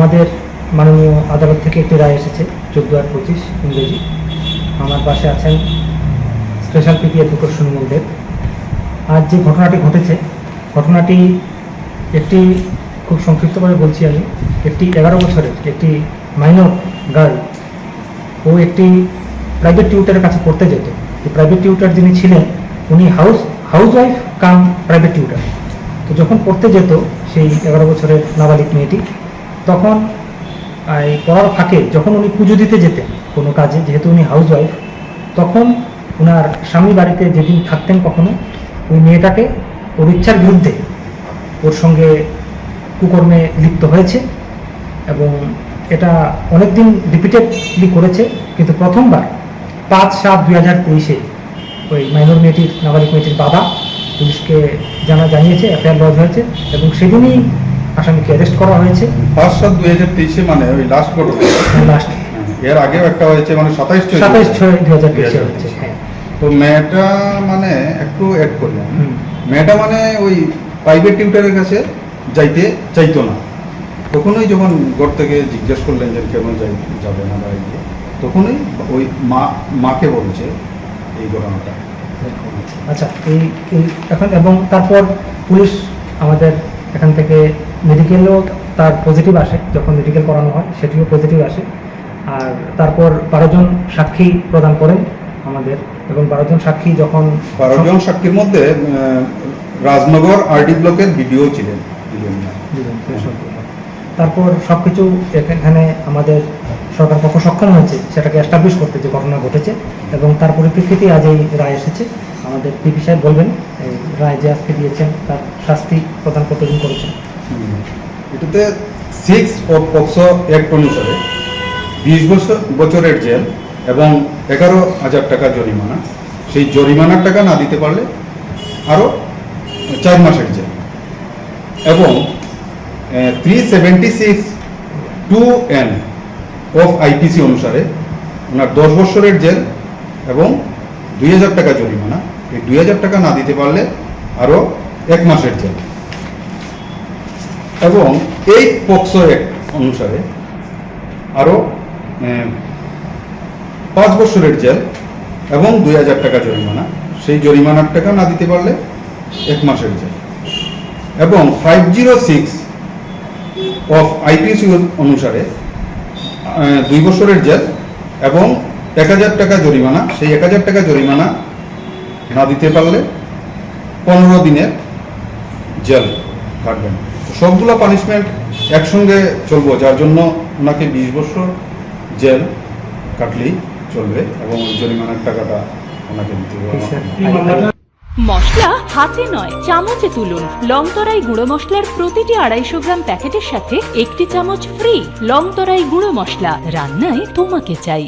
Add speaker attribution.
Speaker 1: আমাদের মাননীয় আদালত থেকে একটি রায় এসেছে, চোদ্দ আর পঁচিশ ইংরেজি। আমার পাশে আছেন স্পেশাল পিপি অ্যাডভোকেট সুনিমল দেব। আজ যে ঘটনাটি ঘটেছে, ঘটনাটি একটি খুব সংক্ষিপ্তভাবে বলছি আমি, একটি এগারো বছরের একটি মাইনর গার্ল ও একটি প্রাইভেট টিউটারের কাছে পড়তে যেত। প্রাইভেট টিউটার যিনি ছিলেন, উনি house house wife cum private tutor তো যখন পড়তে যেত সেই এগারো বছরের নাবালিক মেয়েটি তখন এই পড়ার ফাঁকে যখন উনি পুজো দিতে যেতেন কোনো কাজে, যেহেতু উনি হাউস ওয়াইফ তখন ওনার স্বামী বাড়িতে যেদিন থাকতেন কখনো, ওই মেয়েটাকে ওর ইচ্ছার বিরুদ্ধে ওর সঙ্গে কুকর্মে লিপ্ত হয়েছে এবং এটা অনেকদিন রিপিটেডলি করেছে, কিন্তু প্রথমবার পাঁচ সাত দুই হাজার তেইশে ওই মাইনর মেয়েটির, নাবালিক মেয়েটির বাবা পুলিশকে জানা, জানিয়েছে, এফআইআর লজ হয়েছে এবং সেদিনই আসামিকে অ্যারেস্ট করা হয়েছে।
Speaker 2: পাঁচ সাত দুই হাজার তেইশে মানে ওই লাস্ট ঘটনা
Speaker 1: লাস্ট
Speaker 2: এর আগেও একটা হয়েছে মানে সাতাইশ
Speaker 1: সাতাইশ ছয় দুই হাজার তেইশে হচ্ছে হ্যাঁ।
Speaker 2: তো মেয়েটা মানে একটু অ্যাড করলাম। মেয়েটা মানে ওই প্রাইভেট টিউটারের কাছে যাইতে চাইতো না। তখনই যখন ঘর থেকে জিজ্ঞেস করলেন যে কেন যাই যাবে না বা ইয়ে, তখনই ওই মা মাকে বলছে এই ঘটনাটা।
Speaker 1: আচ্ছা এই এই এখন এবং তারপর পুলিশ আমাদের এখান থেকে মেডিকেলও তার পজিটিভ আসে যখন মেডিকেল করানো হয় সেটিও পজিটিভ আসে। আর তারপর বারোজন সাক্ষী প্রদান করেন আমাদের এবং বারোজন সাক্ষী যখন
Speaker 2: বারো জন সাক্ষীর মধ্যে রাজনগর আরডি ব্লকের ভিডিও ছিলেন।
Speaker 1: তারপর সব কিছু এখানে আমাদের সরকার পক্ষ সক্ষম হয়েছে সেটাকে এস্টাবলিশ করতে যে ঘটনা ঘটেছে এবং তার পরিপ্রেক্ষিতে আজ এই রায় এসেছে। আমাদের পিপি সাহেব বলবেন, এই রায় যে আজকে দিয়েছেন, তার শাস্তি প্রদান কতদিন করেছেন?
Speaker 2: এটাতে সিক্স অফ পক্সো অ্যাক্ট অনুসারে বিশ বছর, বছরের জেল এবং এগারো হাজার টাকা জরিমানা। সেই জরিমানার টাকা না দিতে পারলে আরও চার মাসের জেল। এবং three seventy six two N of IPC অনুসারে ওনার দশ বছরের জেল এবং দুই হাজার টাকা জরিমানা। এই দুই হাজার টাকা না দিতে পারলে আরও এক মাসের জেল। এবং এই পক্সো অনুসারে আরও পাঁচ বছরের জেল এবং দুই হাজার টাকা জরিমানা। সেই জরিমানার টাকা না দিতে পারলে এক মাসের জেল। এবং five zero six of IPC অনুসারে দুই বছরের জেল এবং এক হাজার টাকা জরিমানা সেই এক হাজার টাকা জরিমানা না দিতে পারলে পনেরো দিনের জেল কাটবেন সবগুলো পানিশমেন্ট একসঙ্গে চলবো যার জন্য ওনাকে বিশ বছর জেল কাটলেই চলবে এবং ওই জরিমানার টাকাটা ওনাকে দিতে হবে।
Speaker 3: মশলা হাতে নয় চামচে তুলুন। লং লংতরাই গুঁড়ো মশলার প্রতিটি আড়াইশো গ্রাম প্যাকেটের সাথে একটি চামচ ফ্রি লংতরাই গুঁড়ো মশলা। রান্নায় তোমাকে চাই।